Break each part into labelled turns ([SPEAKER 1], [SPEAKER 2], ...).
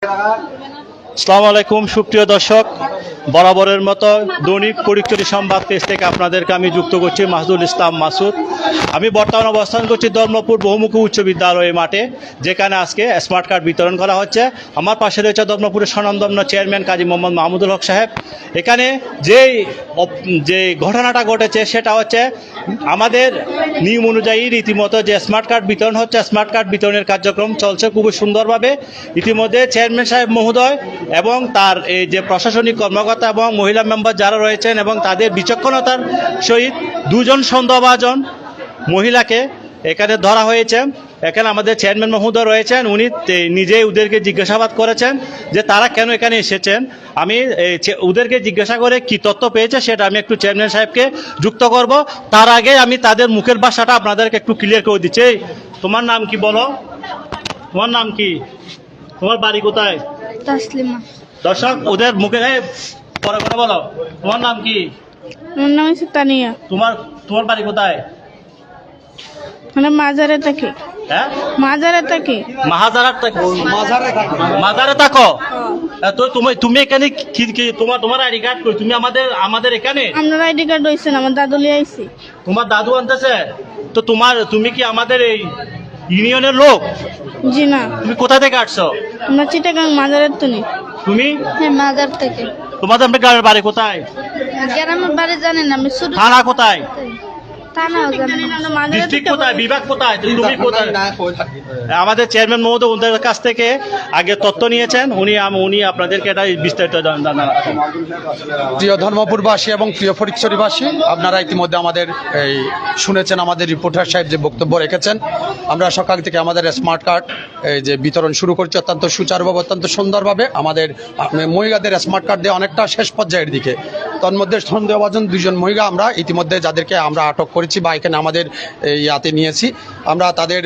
[SPEAKER 1] canadá আসসালামু আলাইকুম, সুপ্রিয় দর্শক। বরাবরের মতো দৈনিক পরিচয় সংবাদ পেজ থেকে আপনাদেরকে আমি যুক্ত করছি মাসুদুল ইসলাম মাসুদ। আমি বর্তমানে অবস্থান করছি ধর্মপুর বহুমুখী উচ্চ বিদ্যালয় মাঠে, যেখানে আজকে স্মার্ট কার্ড বিতরণ করা হচ্ছে। আমার পাশে রয়েছে ধর্মপুরের স্বনামধন্য চেয়ারম্যান কাজী মোহাম্মদ মাহমুদুল হক সাহেব। এখানে যেই যে ঘটনাটা ঘটেছে, সেটা হচ্ছে আমাদের নিয়ম অনুযায়ী রীতিমতো যে স্মার্ট কার্ড বিতরণ হচ্ছে, স্মার্ট কার্ড বিতরণের কার্যক্রম চলছে খুবই সুন্দরভাবে। ইতিমধ্যে চেয়ারম্যান সাহেব মহোদয় এবং তার এই যে প্রশাসনিক কর্মকর্তা এবং মহিলা মেম্বার যারা রয়েছেন এবং তাদের বিচক্ষণতার সহিত দুজন সন্দেহভাজন মহিলাকে এখানে ধরা হয়েছে। এখানে আমাদের চেয়ারম্যান মহোদয় রয়েছেন, উনি নিজেই ওদেরকে জিজ্ঞাসাবাদ করেছেন যে তারা কেন এখানে এসেছেন। আমি ওদেরকে জিজ্ঞাসা করে কি তথ্য পেয়েছে সেটা আমি একটু চেয়ারম্যান সাহেবকে যুক্ত করব। তার আগে আমি তাদের মুখের ভাষাটা আপনাদেরকে একটু ক্লিয়ার করে দিচ্ছি। তোমার নাম কি বলো? তোমার নাম কি? তোমার বাড়ি কোথায়?
[SPEAKER 2] তাসলিমা।
[SPEAKER 1] দর্শক ওদের মুখে পরে কথা বলো। তোমার নাম কি?
[SPEAKER 2] আমার নাম হচ্ছে তানিয়া।
[SPEAKER 1] তোমার তোমার বাড়ি কোথায়?
[SPEAKER 2] মানে মাজারে থাকি
[SPEAKER 1] হ্যাঁ?
[SPEAKER 2] মাজারে থাকি
[SPEAKER 1] মাহাজারার থাকো মাজারে থাকো হ্যাঁ, তো তুমি তুমি এখানে কি কি তোমার তোমার আইডি কার্ড কই? তুমি আমাদের আমাদের এখানে?
[SPEAKER 2] আপনার আইডি কার্ড হয়েছেন আমার দাদু লিয়ে আইছি।
[SPEAKER 1] তোমার দাদু আনতেছে? তো তোমার তুমি কি আমাদের এই ইউনিয়নের লোক?
[SPEAKER 2] জি না।
[SPEAKER 1] তুমি কোথা থেকে আসছো?
[SPEAKER 2] আমরা চিটাগাং মাজারের তুমি
[SPEAKER 1] তুমি?
[SPEAKER 2] হ্যাঁ মাজার থেকে।
[SPEAKER 1] তোমাদের গ্রামের বাড়ি কোথায়?
[SPEAKER 2] গ্রামের বাড়ি জানেন না, আমি শুধু
[SPEAKER 1] থানা কোথায়? আমাদের চেয়ারম্যান মহোদয় ওদের কাছ থেকে আগে তথ্য নিয়েছেন উনি উনি আপনাদেরকে এটা বিস্তারিত
[SPEAKER 3] প্রিয় ধর্মপুরবাসী এবং প্রিয় ফরিদচুরিবাসী আপনারা ইতিমধ্যে আমাদের এই শুনেছেন আমাদের রিপোর্টার সাহেব যে বক্তব্য রেখেছেন। আমরা সকাল থেকে আমাদের স্মার্ট কার্ড এই যে বিতরণ শুরু করছি অত্যন্ত সুচারুভাবে অত্যন্ত সুন্দরভাবে। আমাদের মহিলাদের স্মার্ট কার্ড দিয়ে অনেকটা শেষ পর্যায়ের দিকে। তন্মধ্যে সন্দেহভাজন দুজন মহিলা আমরা ইতিমধ্যে যাদেরকে আমরা আটক করেছি বা এখানে আমাদের এই ইয়াতে নিয়েছি। আমরা তাদের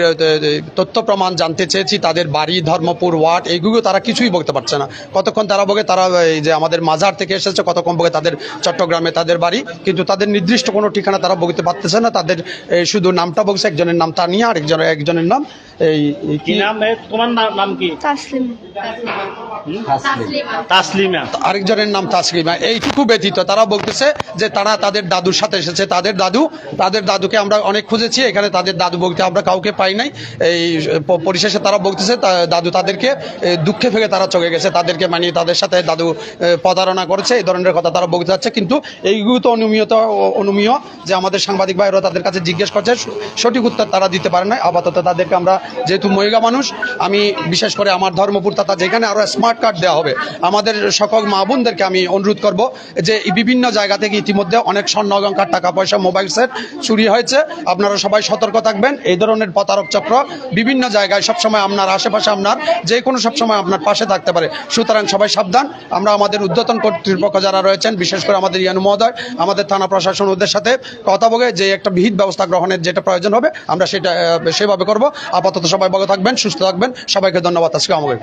[SPEAKER 3] তথ্য প্রমাণ জানতে চেয়েছি তাদের বাড়ি ধর্মপুর ওয়ার্ড এইগুলো তারা কিছুই বলতে পারছে না। কতক্ষণ তারা বলে তারা এই যে আমাদের মাজার থেকে এসেছে কতক্ষণ বলে তাদের চট্টগ্রামে তাদের বাড়ি। কিন্তু তাদের নির্দিষ্ট কোনো ঠিকানা তারা বলতে পারতেছে না। তাদের শুধু নামটা বলছে একজনের নাম তানিয়া আর একজনের একজনের নাম এই
[SPEAKER 1] কি নাম এ? তোমার নাম- নাম কি?
[SPEAKER 2] তাসলিমা।
[SPEAKER 1] তাসলিমা।
[SPEAKER 3] আরেকজনের নাম তাসলিমা। এইটুকু ব্যতীত তারা বলতেছে যে তারা তাদের দাদুর সাথে এসেছে। তাদের দাদু, তাদের দাদুকে আমরা অনেক খুঁজেছি, এখানে তাদের দাদু বলতে আমরা কাউকে পাই নাই। এই পরিশেষে তারা বলতেছে দাদু তাদেরকে দুঃখে ফেলে তারা চলে গেছে। তাদেরকে মানিয়ে তাদের সাথে দাদু প্রতারণা করেছে, এই ধরনের কথা তারা বলতে যাচ্ছে। কিন্তু এইগুলো তো অনুমিয়ত অনুমীয় যে আমাদের সাংবাদিক ভাইরা তাদের কাছে জিজ্ঞেস করছে সঠিক উত্তর তারা দিতে পারে না আপাতত তাদেরকে আমরা যেহেতু মহিলা মানুষ, আমি বিশেষ করে আমার ধর্মপুর তথা যেখানে আরও স্মার্ট কার্ড দেওয়া হবে, আমাদের সকল মা বোনদেরকে আমি অনুরোধ করব যে বিভিন্ন জায়গা থেকে ইতিমধ্যে অনেক স্বর্ণ অলঙ্কার টাকা পয়সা, মোবাইল সেট চুরি হয়েছে। আপনারা সবাই সতর্ক থাকবেন। এই ধরনের প্রতারক চক্র বিভিন্ন জায়গায় সবসময় আপনার আশেপাশে আপনার, যে কোনো সবসময় আপনার পাশে থাকতে পারে। সুতরাং সবাই সাবধান। আমরা আমাদের উদ্যতন কর্তৃপক্ষ যারা রয়েছেন, বিশেষ করে আমাদের ইয়ানু মহোদয়, আমাদের থানা প্রশাসন ওদের সাথে কথা বলে যে একটা বিহিত ব্যবস্থা গ্রহণের যেটা প্রয়োজন হবে, আমরা সেটা সেভাবে করব। আপাতত সবাই ভালো থাকবেন, সুস্থ থাকবেন। সবাইকে ধন্যবাদ। আজকে আমাকে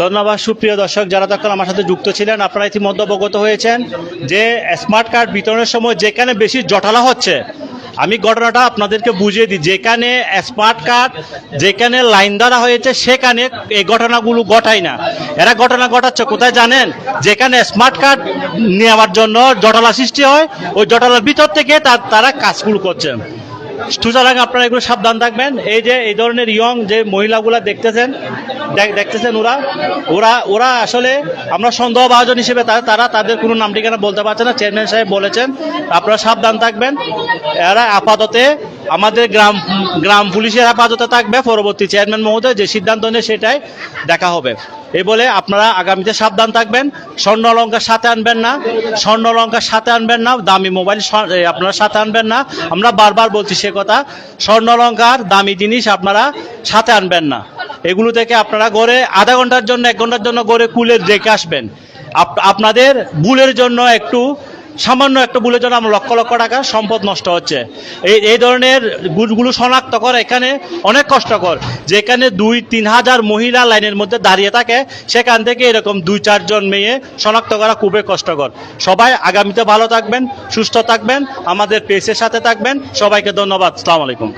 [SPEAKER 1] ধন্যবাদ, সুপ্রিয় দর্শক যারা তখন আমার সাথে যুক্ত ছিলেন। আপনারা ইতিমধ্যে অবগত হয়েছেন যে স্মার্ট কার্ড বিতরণের সময় যেখানে বেশি জটালা হচ্ছে, আমি ঘটনাটা আপনাদেরকে বুঝিয়ে দিই। যেখানে স্মার্ট কার্ড যেখানে লাইন ধরা হয়েছে, সেখানে এই ঘটনাগুলো ঘটায় না। এরা ঘটনা ঘটাচ্ছে, কোথায় জানেন? যেখানে স্মার্ট কার্ড নেওয়ার জন্য জটালা সৃষ্টি হয়, ওই জটালার ভিতর থেকে তারা কাজগুলো করছেন সুতরাং আপনারা এগুলো সাবধান থাকবেন। এই যে, এই ধরনের ইয়ং যে মহিলাগুলো দেখতেছেন, দেখ- দেখতেছেন ওরা ওরা ওরা আসলে আমরা সন্দেহ সন্দেহভাজন হিসেবে তারা তাদের কোনো নাম ঠিকানা বলতে পারছে না। চেয়ারম্যান সাহেব বলেছেন, আপনারা সাবধান থাকবেন। এরা আপাততে আমাদের গ্রাম গ্রাম পুলিশের হেফাজতে থাকবে পরবর্তী চেয়ারম্যান মহোদয়। যে সিদ্ধান্ত নেয় সেটাই দেখা হবে। এই বলে আপনারা আগামীতে সাবধান থাকবেন। স্বর্ণ অলঙ্কার সাথে আনবেন না। স্বর্ণ অলঙ্কার সাথে আনবেন না। দামি মোবাইল আপনারা সাথে আনবেন না। আমরা বারবার বলছি সে কথা স্বর্ণ অলঙ্কার দামি জিনিস আপনারা সাথে আনবেন না। এগুলো থেকে আপনারা গড়ে আধা ঘণ্টার জন্য, এক ঘণ্টার জন্য গড়ে কুলে রেখে আসবেন। আপ- আপনাদের ভুলের জন্য একটু সামান্য একটা ভুলের জন্য আমার লক্ষ লক্ষ টাকা সম্পদ নষ্ট হচ্ছে। এই এই ধরনের গুড়গুলো শনাক্ত করা এখানে অনেক কষ্টকর। যেখানে দুই, তিন হাজার মহিলা লাইনের মধ্যে দাঁড়িয়ে থাকে, সেখান থেকে এরকম দুই, চারজন মেয়ে শনাক্ত করা খুবই কষ্টকর। সবাই আগামীতে ভালো থাকবেন, সুস্থ থাকবেন, আমাদের পেসের সাথে থাকবেন। সবাইকে ধন্যবাদ। সালাম আলাইকুম।